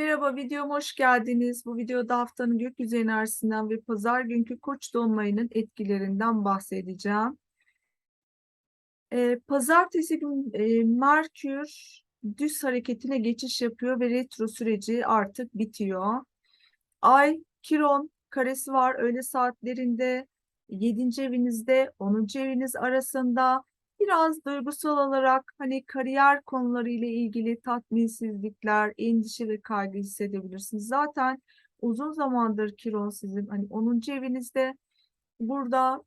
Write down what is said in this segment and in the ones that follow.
Merhaba, videoma hoş geldiniz. Bu videoda haftanın gökyüzü enerjisinden ve pazar günkü koç dolunayının etkilerinden bahsedeceğim. Ee, pazartesi gün e, Merkür düz hareketine geçiş yapıyor ve retro süreci artık bitiyor. Ay, Kiron karesi var öğle saatlerinde 7. evinizde 10. eviniz arasında biraz duygusal olarak hani kariyer konuları ile ilgili tatminsizlikler, endişe ve kaygı hissedebilirsiniz. Zaten uzun zamandır Kiron sizin hani 10. evinizde burada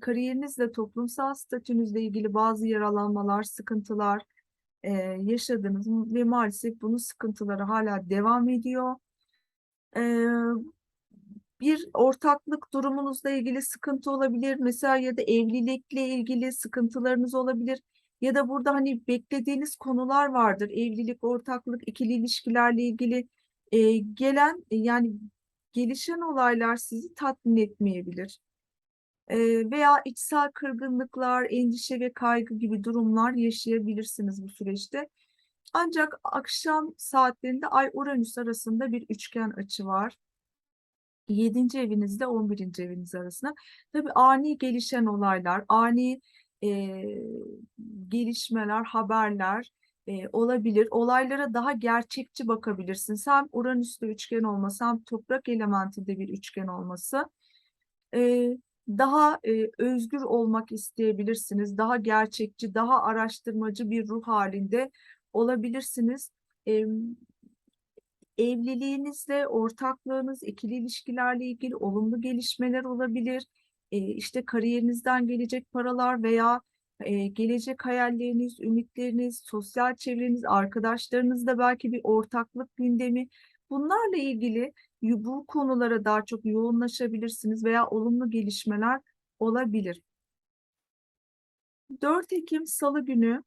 kariyerinizle toplumsal statünüzle ilgili bazı yaralanmalar, sıkıntılar e, yaşadınız ve maalesef bunun sıkıntıları hala devam ediyor. E, bir ortaklık durumunuzla ilgili sıkıntı olabilir. Mesela ya da evlilikle ilgili sıkıntılarınız olabilir. Ya da burada hani beklediğiniz konular vardır. Evlilik, ortaklık, ikili ilişkilerle ilgili e, gelen e, yani gelişen olaylar sizi tatmin etmeyebilir. E, veya içsel kırgınlıklar, endişe ve kaygı gibi durumlar yaşayabilirsiniz bu süreçte. Ancak akşam saatlerinde Ay-Uranüs arasında bir üçgen açı var. 7. evinizde 11. eviniz arasında. Tabii ani gelişen olaylar, ani e, gelişmeler, haberler e, olabilir. Olaylara daha gerçekçi bakabilirsiniz. Hem Uranüs'te üçgen olması hem toprak elementinde bir üçgen olması. E, daha e, özgür olmak isteyebilirsiniz. Daha gerçekçi, daha araştırmacı bir ruh halinde olabilirsiniz. E, evliliğinizle, ortaklığınız, ikili ilişkilerle ilgili olumlu gelişmeler olabilir. E, işte kariyerinizden gelecek paralar veya e, gelecek hayalleriniz, ümitleriniz, sosyal çevreniz, arkadaşlarınızla belki bir ortaklık gündemi. Bunlarla ilgili bu konulara daha çok yoğunlaşabilirsiniz veya olumlu gelişmeler olabilir. 4 Ekim Salı günü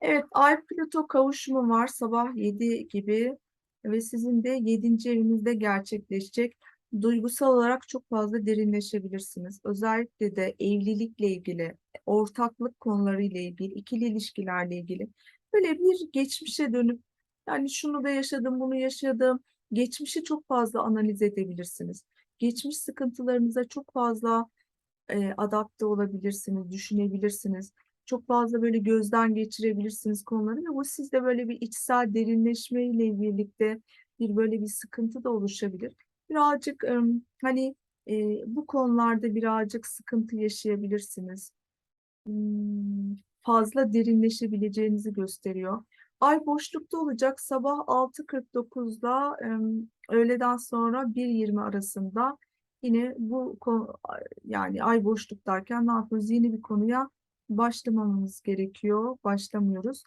Evet, Ay Plüto kavuşumu var sabah 7 gibi ve sizin de 7. evinizde gerçekleşecek. Duygusal olarak çok fazla derinleşebilirsiniz. Özellikle de evlilikle ilgili, ortaklık konularıyla ilgili, ikili ilişkilerle ilgili böyle bir geçmişe dönüp yani şunu da yaşadım, bunu yaşadım. Geçmişi çok fazla analiz edebilirsiniz. Geçmiş sıkıntılarınıza çok fazla e, adapte olabilirsiniz, düşünebilirsiniz çok fazla böyle gözden geçirebilirsiniz konuları ve bu sizde böyle bir içsel derinleşme ile birlikte bir böyle bir sıkıntı da oluşabilir. Birazcık hani e, bu konularda birazcık sıkıntı yaşayabilirsiniz. Fazla derinleşebileceğinizi gösteriyor. Ay boşlukta olacak sabah 6.49'da öğleden sonra 1.20 arasında yine bu yani ay boşluk derken ne yapıyoruz? Yeni bir konuya başlamamız gerekiyor. Başlamıyoruz.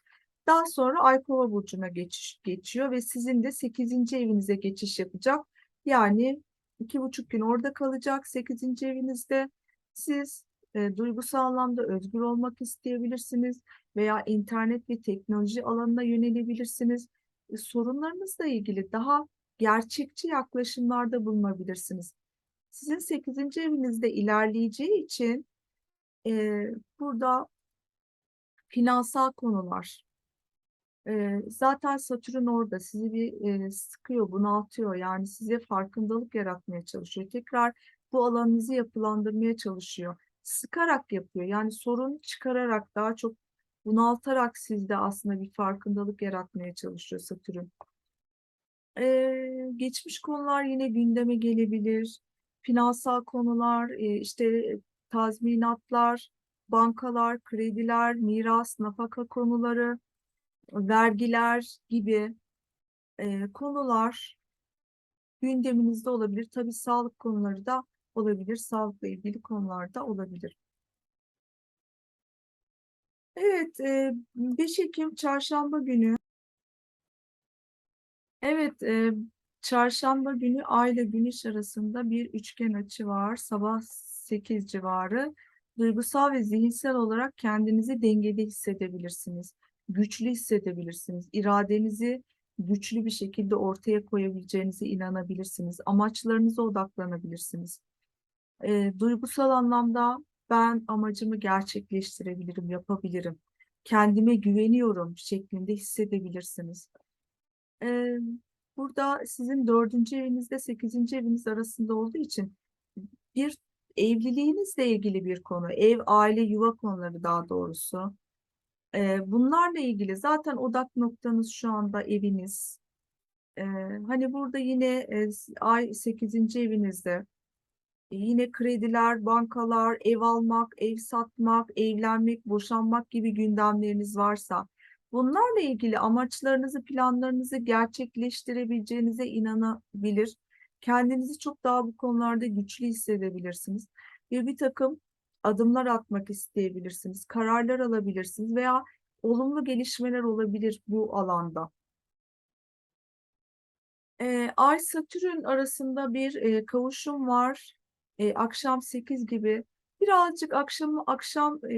Daha sonra Ay Kova burcuna geçiş geçiyor ve sizin de 8. evinize geçiş yapacak. Yani iki buçuk gün orada kalacak 8. evinizde. Siz e, duygusal anlamda özgür olmak isteyebilirsiniz veya internet ve teknoloji alanına yönelebilirsiniz. E, sorunlarınızla ilgili daha gerçekçi yaklaşımlarda bulunabilirsiniz. Sizin 8. evinizde ilerleyeceği için e, burada finansal konular. E, zaten Satürn orada sizi bir e, sıkıyor, bunaltıyor. Yani size farkındalık yaratmaya çalışıyor. Tekrar bu alanınızı yapılandırmaya çalışıyor. Sıkarak yapıyor. Yani sorun çıkararak daha çok bunaltarak sizde aslında bir farkındalık yaratmaya çalışıyor Satürn. Ee, geçmiş konular yine gündeme gelebilir. Finansal konular, işte tazminatlar, bankalar, krediler, miras, nafaka konuları, vergiler gibi e, konular gündeminizde olabilir. Tabii sağlık konuları da olabilir. Sağlıkla ilgili konular da olabilir. Evet, e, 5 Ekim çarşamba günü. Evet, e, çarşamba günü Ay ile Güneş arasında bir üçgen açı var. Sabah 8 civarı duygusal ve zihinsel olarak kendinizi dengede hissedebilirsiniz. Güçlü hissedebilirsiniz. İradenizi güçlü bir şekilde ortaya koyabileceğinize inanabilirsiniz. Amaçlarınıza odaklanabilirsiniz. E, duygusal anlamda ben amacımı gerçekleştirebilirim, yapabilirim. Kendime güveniyorum şeklinde hissedebilirsiniz. Ee, burada sizin dördüncü evinizde sekizinci eviniz arasında olduğu için bir evliliğinizle ilgili bir konu, ev, aile, yuva konuları daha doğrusu. Ee, bunlarla ilgili zaten odak noktanız şu anda eviniz. Ee, hani burada yine e, ay 8. evinizde yine krediler, bankalar, ev almak, ev satmak, evlenmek, boşanmak gibi gündemleriniz varsa bunlarla ilgili amaçlarınızı, planlarınızı gerçekleştirebileceğinize inanabilir. Kendinizi çok daha bu konularda güçlü hissedebilirsiniz. Ve bir takım adımlar atmak isteyebilirsiniz, kararlar alabilirsiniz veya olumlu gelişmeler olabilir bu alanda. E, Ay Satürn arasında bir e, kavuşum var. E, akşam 8 gibi. Birazcık akşam akşam e,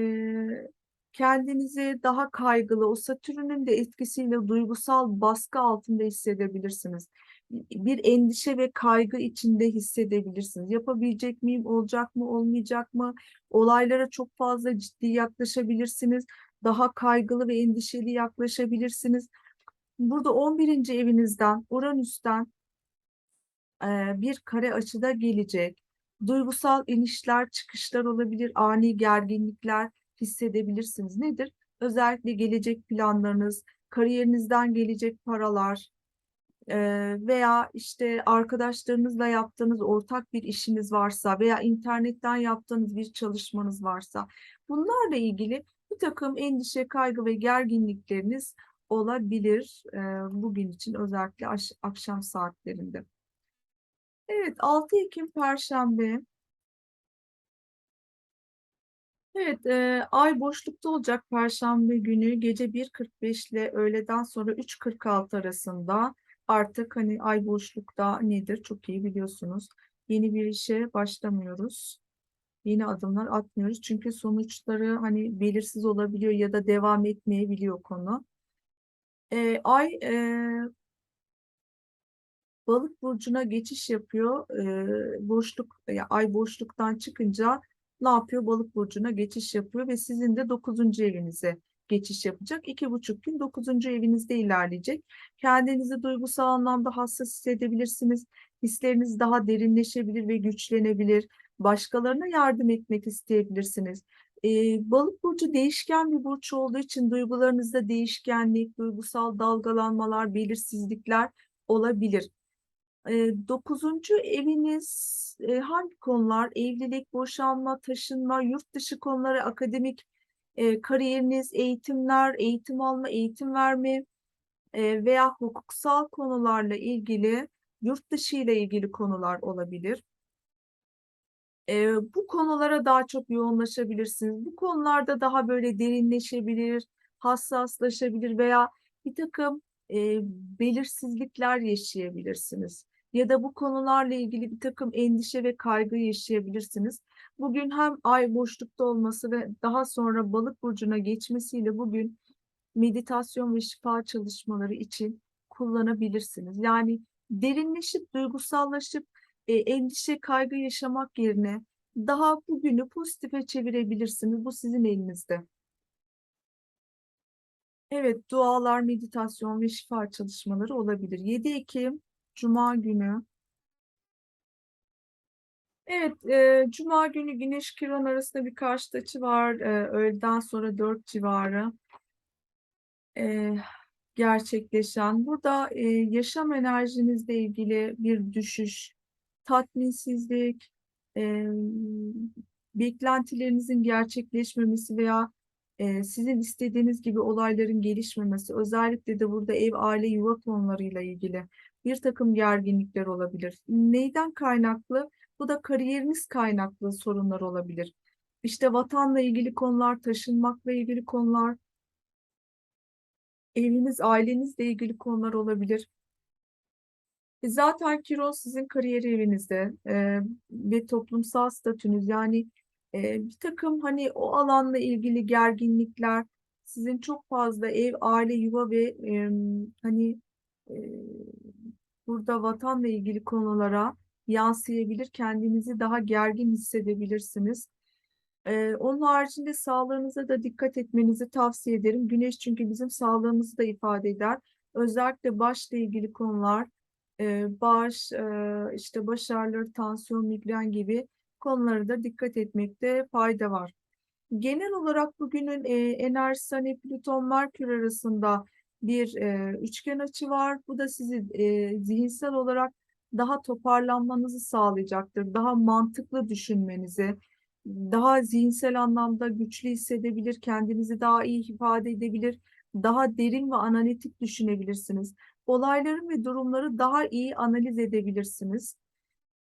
kendinizi daha kaygılı, o Satürn'ün de etkisiyle duygusal baskı altında hissedebilirsiniz. Bir endişe ve kaygı içinde hissedebilirsiniz. Yapabilecek miyim, olacak mı, olmayacak mı? Olaylara çok fazla ciddi yaklaşabilirsiniz. Daha kaygılı ve endişeli yaklaşabilirsiniz. Burada 11. evinizden, Uranüs'ten e, bir kare açıda gelecek. Duygusal inişler, çıkışlar olabilir, ani gerginlikler hissedebilirsiniz. Nedir? Özellikle gelecek planlarınız, kariyerinizden gelecek paralar e, veya işte arkadaşlarınızla yaptığınız ortak bir işiniz varsa veya internetten yaptığınız bir çalışmanız varsa bunlarla ilgili bir takım endişe, kaygı ve gerginlikleriniz olabilir e, bugün için özellikle akşam saatlerinde. Evet 6 Ekim Perşembe. Evet, e, ay boşlukta olacak Perşembe günü gece 1.45 ile öğleden sonra 3.46 arasında artık hani ay boşlukta nedir çok iyi biliyorsunuz. Yeni bir işe başlamıyoruz. Yeni adımlar atmıyoruz çünkü sonuçları hani belirsiz olabiliyor ya da devam etmeyebiliyor konu. E, ay e, balık burcuna geçiş yapıyor. E, boşluk ya ay boşluktan çıkınca ne yapıyor? Balık burcuna geçiş yapıyor ve sizin de 9. evinize geçiş yapacak. İki buçuk gün 9. evinizde ilerleyecek. Kendinizi duygusal anlamda hassas hissedebilirsiniz. Hisleriniz daha derinleşebilir ve güçlenebilir. Başkalarına yardım etmek isteyebilirsiniz. Ee, balık burcu değişken bir burç olduğu için duygularınızda değişkenlik, duygusal dalgalanmalar, belirsizlikler olabilir. Dokuzuncu eviniz hangi konular? Evlilik, boşanma, taşınma, yurt dışı konuları, akademik kariyeriniz, eğitimler, eğitim alma, eğitim verme veya hukuksal konularla ilgili, yurt dışı ile ilgili konular olabilir. Bu konulara daha çok yoğunlaşabilirsiniz. Bu konularda daha böyle derinleşebilir, hassaslaşabilir veya bir takım e, belirsizlikler yaşayabilirsiniz ya da bu konularla ilgili bir takım endişe ve kaygı yaşayabilirsiniz. Bugün hem ay boşlukta olması ve daha sonra balık burcuna geçmesiyle bugün meditasyon ve şifa çalışmaları için kullanabilirsiniz. Yani derinleşip, duygusallaşıp e, endişe, kaygı yaşamak yerine daha bugünü pozitife çevirebilirsiniz. Bu sizin elinizde. Evet, dualar, meditasyon ve şifa çalışmaları olabilir. 7 Ekim Cuma günü. Evet, e, Cuma günü Güneş Kiron arasında bir karşıt açı var. E, öğleden sonra 4 civarı e, gerçekleşen. Burada e, yaşam enerjinizle ilgili bir düşüş, tatminsizlik, e, beklentilerinizin gerçekleşmemesi veya e, sizin istediğiniz gibi olayların gelişmemesi, özellikle de burada ev, aile, yuva konularıyla ilgili bir takım gerginlikler olabilir. Neyden kaynaklı? Bu da kariyeriniz kaynaklı sorunlar olabilir. İşte vatanla ilgili konular, taşınmakla ilgili konular, eviniz, ailenizle ilgili konular olabilir. E zaten Kiron sizin kariyer evinizde e, ve toplumsal statünüz yani e, bir takım hani o alanla ilgili gerginlikler sizin çok fazla ev, aile, yuva ve e, hani e, burada vatanla ilgili konulara yansıyabilir. Kendinizi daha gergin hissedebilirsiniz. Ee, onun haricinde sağlığınıza da dikkat etmenizi tavsiye ederim. Güneş çünkü bizim sağlığımızı da ifade eder. Özellikle başla ilgili konular, e, baş, e, işte baş ağrıları, tansiyon, migren gibi konulara da dikkat etmekte fayda var. Genel olarak bugünün e, enerjisi hani Plüton Merkür arasında bir e, üçgen açı var. Bu da sizi e, zihinsel olarak daha toparlanmanızı sağlayacaktır. Daha mantıklı düşünmenizi, daha zihinsel anlamda güçlü hissedebilir, kendinizi daha iyi ifade edebilir, daha derin ve analitik düşünebilirsiniz. Olayların ve durumları daha iyi analiz edebilirsiniz.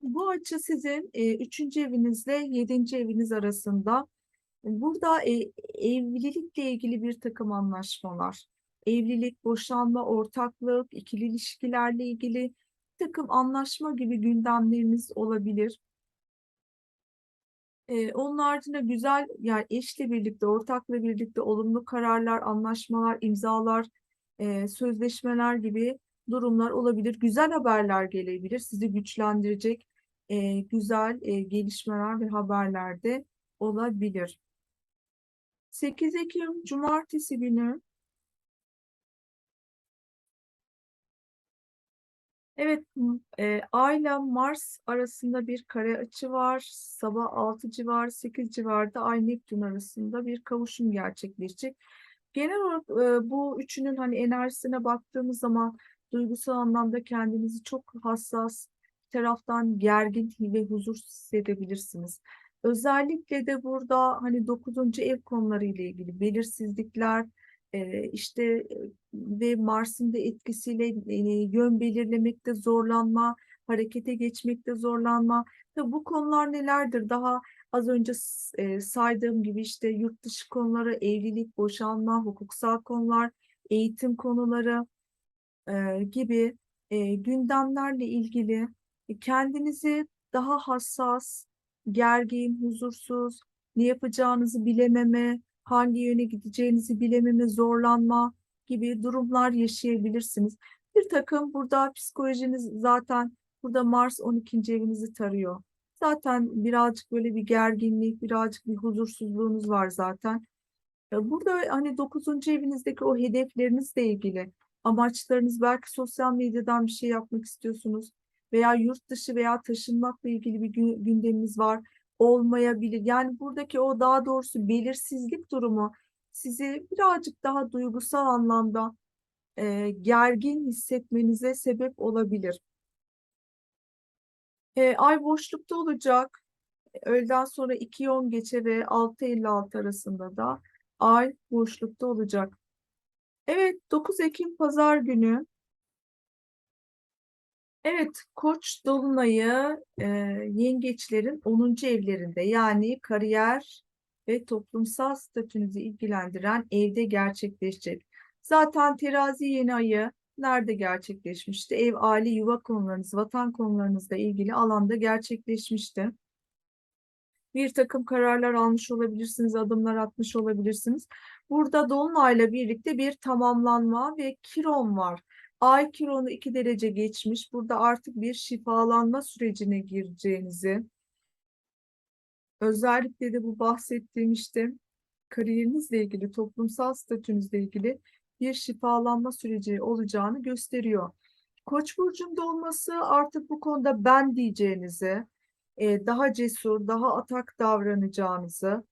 Bu açı sizin e, üçüncü evinizle yedinci eviniz arasında. Burada e, evlilikle ilgili bir takım anlaşmalar, evlilik, boşanma, ortaklık, ikili ilişkilerle ilgili bir takım anlaşma gibi gündemleriniz olabilir. Ee, onun haricinde güzel yani eşle birlikte, ortakla birlikte olumlu kararlar, anlaşmalar, imzalar, e, sözleşmeler gibi durumlar olabilir. Güzel haberler gelebilir. Sizi güçlendirecek e, güzel e, gelişmeler ve haberler de olabilir. 8 Ekim Cumartesi günü Evet, e, Ay ile Mars arasında bir kare açı var. Sabah 6 civarı, 8 civarında Ay Neptün arasında bir kavuşum gerçekleşecek. Genel olarak e, bu üçünün hani enerjisine baktığımız zaman duygusal anlamda kendinizi çok hassas, bir taraftan gergin ve huzursuz hissedebilirsiniz. Özellikle de burada hani dokuzuncu ev konuları ile ilgili belirsizlikler, işte e, ve Mars'ın da etkisiyle e, yön belirlemekte zorlanma, harekete geçmekte zorlanma. Tabii bu konular nelerdir? Daha az önce e, saydığım gibi işte yurt dışı konuları, evlilik, boşanma, hukuksal konular, eğitim konuları gibi gündemlerle ilgili kendinizi daha hassas, gergin, huzursuz, ne yapacağınızı bilememe, hangi yöne gideceğinizi bilememe, zorlanma gibi durumlar yaşayabilirsiniz. Bir takım burada psikolojiniz zaten burada Mars 12. evinizi tarıyor. Zaten birazcık böyle bir gerginlik, birazcık bir huzursuzluğunuz var zaten. Burada hani dokuzuncu evinizdeki o hedeflerinizle ilgili amaçlarınız belki sosyal medyadan bir şey yapmak istiyorsunuz veya yurt dışı veya taşınmakla ilgili bir gü- gündeminiz var olmayabilir. Yani buradaki o daha doğrusu belirsizlik durumu sizi birazcık daha duygusal anlamda e, gergin hissetmenize sebep olabilir. E, ay boşlukta olacak. Öğleden sonra 2.10 geçe ve 6.56 arasında da ay boşlukta olacak. Evet, 9 Ekim Pazar günü. Evet, Koç dolunayı e, yengeçlerin 10. evlerinde yani kariyer ve toplumsal statünüzü ilgilendiren evde gerçekleşecek. Zaten terazi yeni ayı nerede gerçekleşmişti? Ev, aile, yuva konularınız, vatan konularınızla ilgili alanda gerçekleşmişti. Bir takım kararlar almış olabilirsiniz, adımlar atmış olabilirsiniz. Burada Dolunay'la birlikte bir tamamlanma ve Kiron var. Ay Kiron'u iki derece geçmiş. Burada artık bir şifalanma sürecine gireceğinizi, özellikle de bu bahsettiğim işte kariyerinizle ilgili, toplumsal statünüzle ilgili bir şifalanma süreci olacağını gösteriyor. Koç burcunda olması artık bu konuda ben diyeceğinizi, e, daha cesur, daha atak davranacağınızı,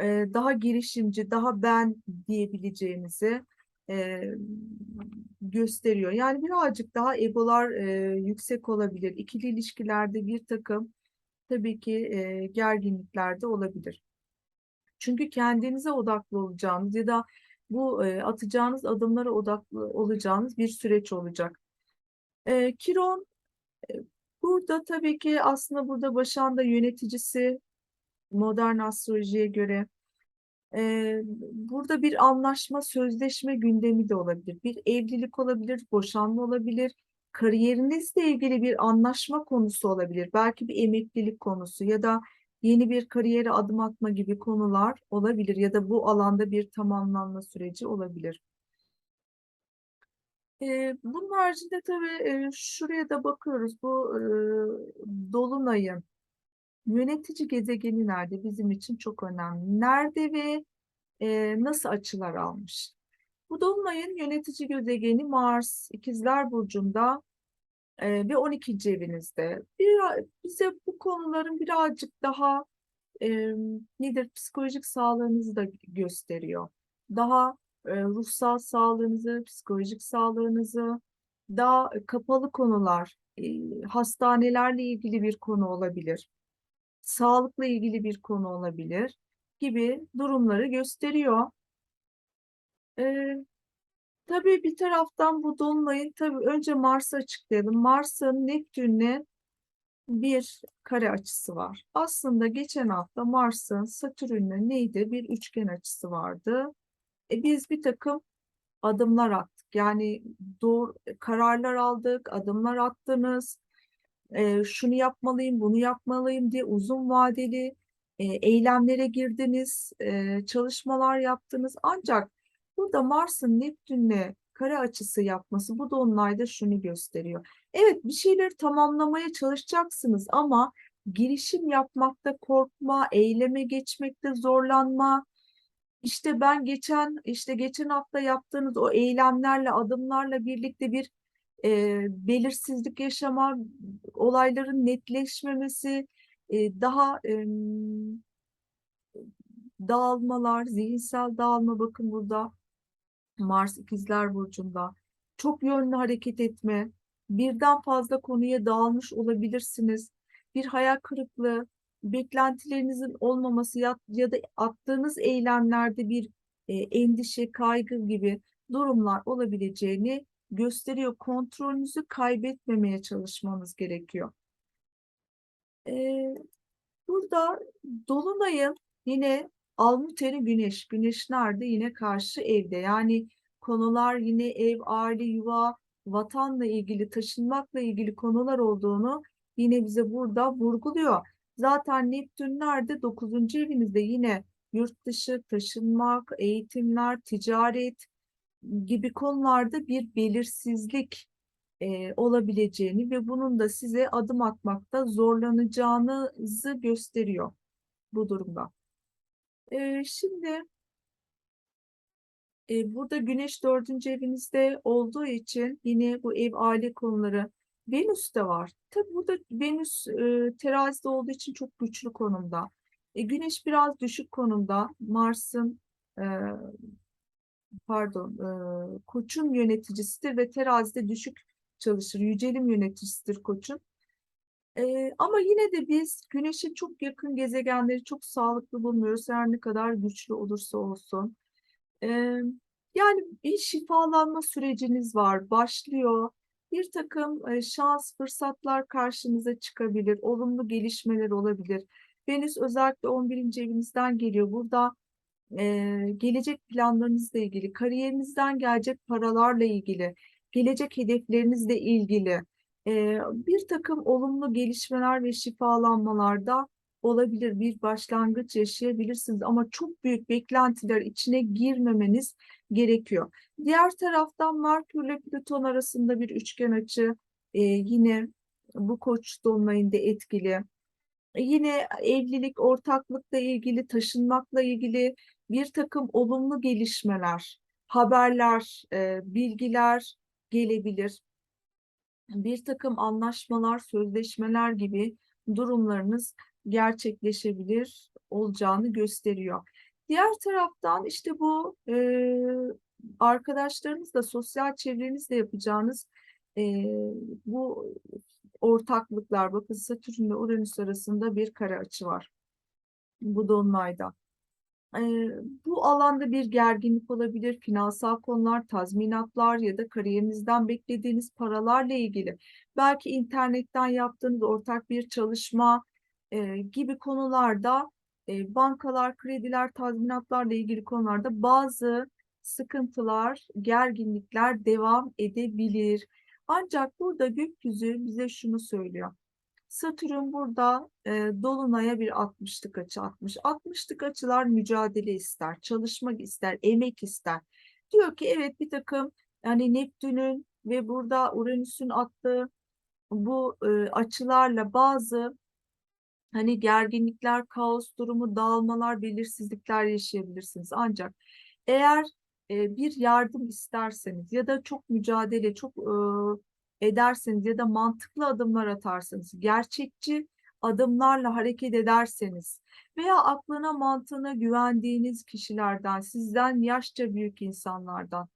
e, daha girişimci, daha ben diyebileceğinizi e, gösteriyor. Yani birazcık daha egolar e, yüksek olabilir. İkili ilişkilerde bir takım tabii ki e, gerginlikler de olabilir. Çünkü kendinize odaklı olacağınız ya da bu e, atacağınız adımlara odaklı olacağınız bir süreç olacak. E, Kiron burada tabii ki aslında burada başında yöneticisi modern astrolojiye göre e, burada bir anlaşma, sözleşme gündemi de olabilir. Bir evlilik olabilir, boşanma olabilir. Kariyerinizle ilgili bir anlaşma konusu olabilir. Belki bir emeklilik konusu ya da yeni bir kariyere adım atma gibi konular olabilir ya da bu alanda bir tamamlanma süreci olabilir. Bunun haricinde tabii şuraya da bakıyoruz. Bu Dolunay'ın yönetici gezegeni nerede bizim için çok önemli. Nerede ve e, nasıl açılar almış? Bu dolunayın yönetici gezegeni Mars İkizler Burcu'nda e, ve 12. evinizde. Bir, bize bu konuların birazcık daha e, nedir psikolojik sağlığınızı da gösteriyor. Daha e, ruhsal sağlığınızı, psikolojik sağlığınızı, daha kapalı konular, e, hastanelerle ilgili bir konu olabilir, sağlıkla ilgili bir konu olabilir gibi durumları gösteriyor. E, tabii bir taraftan bu dolunayın tabii önce Mars'ı açıklayalım. Mars'ın Neptün'le bir kare açısı var. Aslında geçen hafta Mars'ın Satürn'le neydi? Bir üçgen açısı vardı. E biz bir takım adımlar attık. Yani doğru kararlar aldık, adımlar attınız. E, şunu yapmalıyım, bunu yapmalıyım diye uzun vadeli e, eylemlere girdiniz, e, çalışmalar yaptınız. Ancak burada Mars'ın Neptün'le kare açısı yapması bu dolunayda şunu gösteriyor. Evet bir şeyleri tamamlamaya çalışacaksınız ama girişim yapmakta korkma, eyleme geçmekte zorlanma. İşte ben geçen işte geçen hafta yaptığınız o eylemlerle, adımlarla birlikte bir e, belirsizlik yaşama, olayların netleşmemesi, e, daha e, dağılmalar, zihinsel dağılma bakın burada Mars İkizler Burcu'nda. Çok yönlü hareket etme, birden fazla konuya dağılmış olabilirsiniz. Bir hayal kırıklığı, beklentilerinizin olmaması ya, ya da attığınız eylemlerde bir e, endişe, kaygı gibi durumlar olabileceğini gösteriyor. Kontrolünüzü kaybetmemeye çalışmanız gerekiyor. Ee, burada Dolunay'ın yine Almuteri Güneş. Güneş nerede? Yine karşı evde. Yani konular yine ev, aile, yuva, vatanla ilgili, taşınmakla ilgili konular olduğunu yine bize burada vurguluyor. Zaten Neptün nerede? 9. evinizde yine yurt dışı, taşınmak, eğitimler, ticaret gibi konularda bir belirsizlik e, olabileceğini ve bunun da size adım atmakta zorlanacağınızı gösteriyor bu durumda. E, şimdi e, burada Güneş dördüncü evinizde olduğu için yine bu ev aile konuları Venüs de var. Tabi burada Venüs e, terazide olduğu için çok güçlü konumda. E, Güneş biraz düşük konumda. Mars'ın e, pardon e, Koç'un yöneticisidir ve terazide düşük çalışır. Yücelim yöneticisidir Koç'un. E, ama yine de biz Güneş'e çok yakın gezegenleri çok sağlıklı bulmuyoruz. Her ne kadar güçlü olursa olsun. E, yani bir şifalanma süreciniz var, başlıyor. Bir takım e, şans, fırsatlar karşınıza çıkabilir, olumlu gelişmeler olabilir. Venüs özellikle 11. evinizden geliyor. Burada e, gelecek planlarınızla ilgili, kariyerinizden gelecek paralarla ilgili, gelecek hedeflerinizle ilgili e, bir takım olumlu gelişmeler ve şifalanmalarda olabilir. Bir başlangıç yaşayabilirsiniz ama çok büyük beklentiler içine girmemeniz gerekiyor. Diğer taraftan Merkür ile Plüton arasında bir üçgen açı e, yine bu koç dolunayında etkili. Yine evlilik, ortaklıkla ilgili, taşınmakla ilgili bir takım olumlu gelişmeler, haberler, e, bilgiler gelebilir. Bir takım anlaşmalar, sözleşmeler gibi durumlarınız gerçekleşebilir olacağını gösteriyor. Diğer taraftan işte bu e, arkadaşlarınızla, sosyal çevrenizle yapacağınız e, bu ortaklıklar, bakın Satürn ile Uranüs arasında bir kare açı var bu dolunayda. Bu alanda bir gerginlik olabilir, finansal konular, tazminatlar ya da kariyerinizden beklediğiniz paralarla ilgili. Belki internetten yaptığınız ortak bir çalışma gibi konularda bankalar, krediler, tazminatlarla ilgili konularda bazı sıkıntılar, gerginlikler devam edebilir. Ancak burada gökyüzü bize şunu söylüyor. Satürn burada e, Dolunay'a bir 60'lık açı atmış. 60'lık açılar mücadele ister, çalışmak ister, emek ister. Diyor ki evet bir takım yani Neptün'ün ve burada Uranüs'ün attığı bu e, açılarla bazı hani gerginlikler, kaos durumu, dağılmalar, belirsizlikler yaşayabilirsiniz. Ancak eğer e, bir yardım isterseniz ya da çok mücadele, çok e, ederseniz ya da mantıklı adımlar atarsanız, gerçekçi adımlarla hareket ederseniz veya aklına mantığına güvendiğiniz kişilerden, sizden yaşça büyük insanlardan,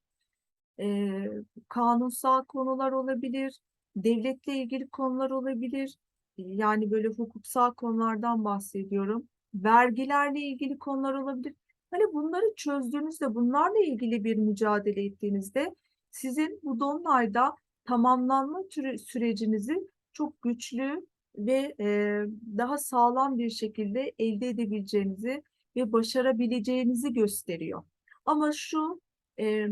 e, kanunsal konular olabilir, devletle ilgili konular olabilir, yani böyle hukuksal konulardan bahsediyorum, vergilerle ilgili konular olabilir. Hani bunları çözdüğünüzde, bunlarla ilgili bir mücadele ettiğinizde sizin bu dolunayda tamamlanma türü, sürecinizi çok güçlü ve e, daha sağlam bir şekilde elde edebileceğinizi ve başarabileceğinizi gösteriyor. Ama şu e,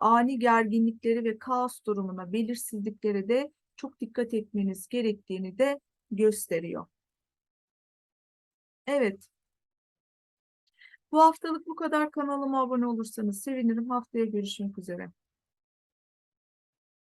ani gerginlikleri ve kaos durumuna, belirsizliklere de çok dikkat etmeniz gerektiğini de gösteriyor. Evet. Bu haftalık bu kadar kanalıma abone olursanız sevinirim. Haftaya görüşmek üzere.